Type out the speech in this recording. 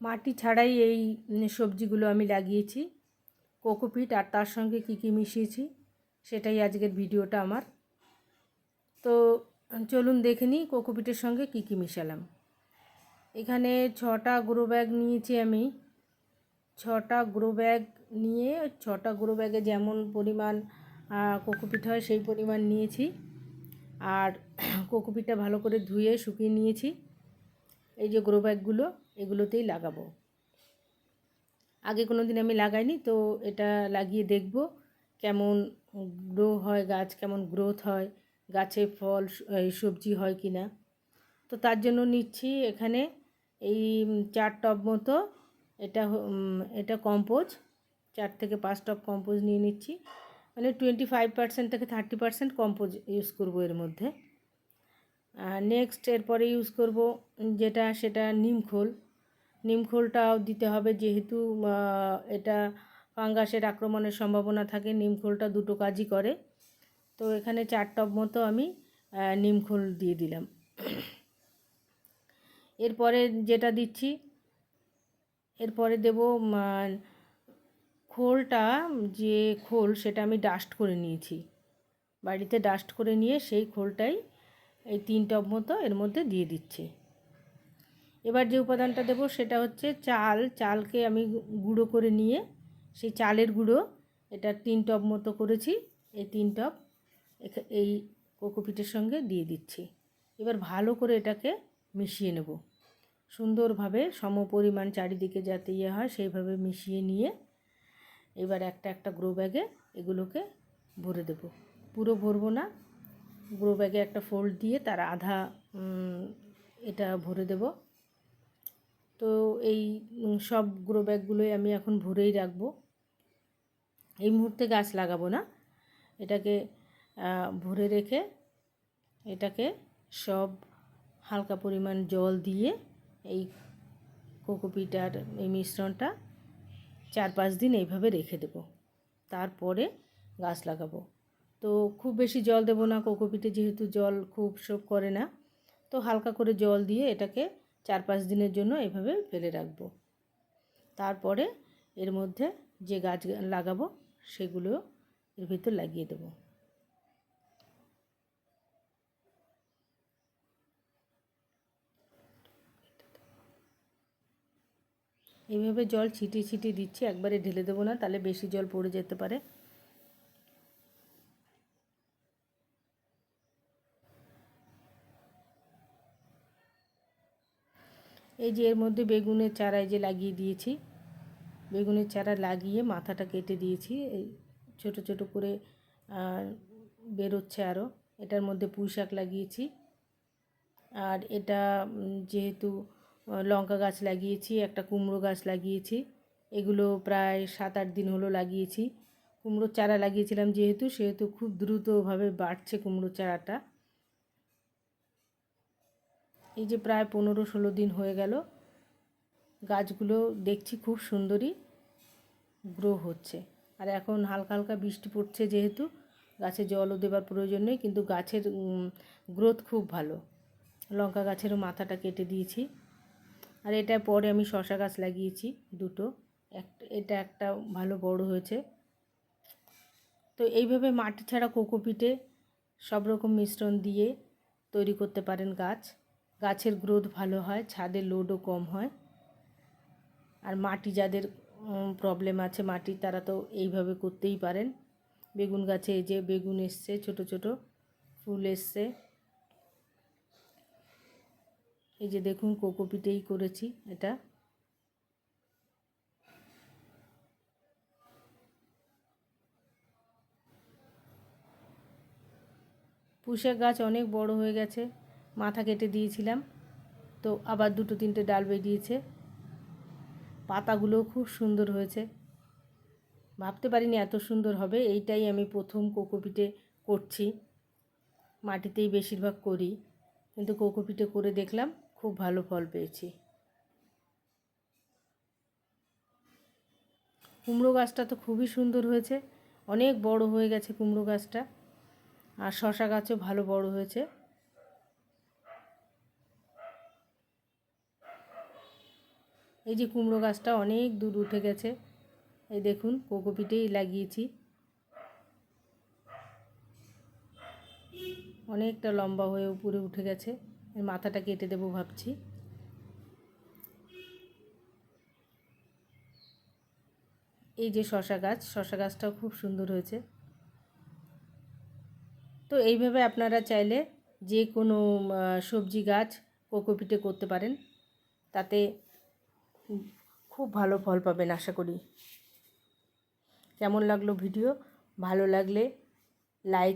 মাটি ছাড়াই এই সবজিগুলো আমি লাগিয়েছি। কোকোপিট আর তার সঙ্গে কী কী মিশিয়েছি, সেটাই আজকের ভিডিওটা আমার। তো চলুন দেখে নিই কোকোপিটের সঙ্গে কী কী মিশালাম। এখানে ছটা গ্রো ব্যাগ নিয়েছি আমি। ছটা গ্রো ব্যাগ নিয়ে, ছটা গ্রো ব্যাগে যেমন পরিমাণ কোকোপিট হয় সেই পরিমাণ নিয়েছি। আর কোকোপিটটা ভালো করে ধুয়ে শুকিয়ে নিয়েছি। এই যে গ্রো ব্যাগগুলো এগুলোতেই লাগাবো। আগে কোনো দিন আমি লাগাইনি, তো এটা লাগিয়ে দেখব কেমন গ্রো হয় গাছ, কেমন গ্রোথ হয়, গাছে ফল সবজি হয় কি না তো তার জন্য নিচ্ছি এখানে এই চার টব মতো এটা এটা কম্পোজ চার থেকে পাঁচ টপ কম্পোজ নিয়ে নিচ্ছি। মানে টোয়েন্টি ফাইভ পার্সেন্ট থেকে থার্টি পার্সেন্ট কম্পোজ ইউজ করব এর মধ্যে। নেক্সট এরপরে ইউজ করব যেটা, সেটা নিমখোল নিমখোলটাও দিতে হবে যেহেতু এটা ফাঙ্গাসের আক্রমণের সম্ভাবনা থাকে নিমখোলটা দুটো কাজই করে। তো এখানে চার টব মতো আমি নিমখোল দিয়ে দিলাম। এরপরে যেটা দিচ্ছি, এরপরে দেব খোলটা, যে খোল সেটা আমি ডাস্ট করে নিয়েছি। বাড়িতে ডাস্ট করে নিয়ে সেই খোলটাই এই তিন টব মতো এর মধ্যে দিয়ে দিচ্ছি। এবার যে উপাদানটা দেব সেটা হচ্ছে চাল। চালকে আমি গুঁড়ো করে নিয়ে সেই চালের গুঁড়ো, এটা তিন টপ মতো করেছি, এই তিন টব এই কোকোপিটের সঙ্গে দিয়ে দিচ্ছি। এবার ভালো করে এটাকে মিশিয়ে নেব। সুন্দরভাবে সম পরিমাণ চারিদিকে যাতে ইয়ে হয় সেইভাবে মিশিয়ে নিয়ে এবার একটা একটা গ্রো ব্যাগে এগুলোকে ভরে দেব। পুরো ভরবো না, গ্রো ব্যাগে একটা ফোল্ড দিয়ে তার আধা এটা ভরে দেব। তো এই সব গ্রো ব্যাগগুলোই আমি এখন ভরেই রাখব। এই মুহূর্তে গাছ লাগাবো না। এটাকে ভরে রেখে এটাকে সব হালকা পরিমাণ জল দিয়ে এই কোকোপিটার এই মিশ্রণটা চার পাঁচ দিন এইভাবে রেখে দেব। তারপরে গাছ লাগাবো। তো খুব বেশি জল দেবো না কোকোপিটে যেহেতু জল খুব শোক করে না, তো হালকা করে জল দিয়ে এটাকে চার পাঁচ দিনের জন্য এভাবে ফেলে রাখব। তারপরে এর মধ্যে যে গাছ লাগাবো, সেগুলো এর ভিতর লাগিয়ে দেবো। এইভাবে জল ছিটিয়ে ছিটিয়ে দিচ্ছি, একবারে ঢেলে দেবো না, তাহলে বেশি জল পড়ে যেতে পারে। এই যে এর মধ্যে বেগুনের চারায় যে লাগিয়ে দিয়েছি। বেগুনের চারা লাগিয়ে মাথাটা কেটে দিয়েছি। এই ছোটো ছোটো করে বেরোচ্ছে আরও এটার মধ্যে পুঁই শাক লাগিয়েছি। আর এটা যেহেতু লঙ্কা গাছ লাগিয়েছি, একটা কুমড়ো গাছ লাগিয়েছি। এগুলো প্রায় সাত আট দিন হলো লাগিয়েছি। কুমড়োর চারা লাগিয়েছিলাম যেহেতু, সেহেতু খুব দ্রুতভাবে বাড়ছে কুমড়োর চারাটা। এই যে প্রায় পনেরো ষোলো দিন হয়ে গেল, গাছগুলো দেখছি খুব সুন্দরই গ্রো হচ্ছে। আর এখন হালকা হালকা বৃষ্টি পড়ছে যেহেতু, গাছে জলও দেবার প্রয়োজন নেই, কিন্তু গাছের গ্রোথ খুব ভালো। লঙ্কা গাছেরও মাথাটা কেটে দিয়েছি। আর এটা পরে আমি শশা গাছ লাগিয়েছি দুটো, একটা, এটা একটা ভালো বড় হয়েছে। তো এইভাবে মাটি ছাড়া কোকোপিটে সব রকম মিশ্রণ দিয়ে তৈরি করতে পারেন গাছ। গাছের গ্রোথ ভালো হয়, ছাদের লোডও কম হয়। আর মাটি যাদের প্রবলেম আছে, মাটি তারা তো এইভাবে করতেই পারেন। বেগুন গাছে এই যে বেগুন এসছে, ছোট ছোট ফুল এসছে। এই যে দেখুন কোকোপিটেই করেছি এটা। পুষের গাছ অনেক বড় হয়ে গেছে। মাথা কেটে দিয়েছিলাম। তো আবার দুটো তিনটে ডাল বেরিয়েছে। পাতাগুলোও খুব সুন্দর হয়েছে। ভাবতে পারিনি এত সুন্দর হবে। এইটাই আমি প্রথম কোকোপিটে করছি। মাটিতেই বেশিরভাগ করি। কিন্তু কোকোপিটে করে দেখলাম খুব ভালো ফল পেয়েছি। কুমড়ো গাছটা তো খুবই সুন্দর হয়েছে। অনেক বড় হয়ে গেছে কুমড়ো গাছটা। আর শশা গাছও ভালো বড় হয়েছে। এই যে কুমড়ো গাছটা অনেক দূর উঠে গেছে। এই দেখুন কোকোপিটেই লাগিয়েছি। অনেকটা লম্বা হয়ে উপরে উঠে গেছে। মাথাটা কেটে দেবো ভাবছি। এই যে শশা গাছ, শশা গাছটাও খুব সুন্দর হয়েছে। তো এইভাবে আপনারা চাইলে যে কোনো সবজি গাছ কোকোপিটে করতে পারেন। তাতে খুব ভালো ফল পাবেন আশা করি। কেমন লাগল ভিডিও? ভালো লাগলে লাইক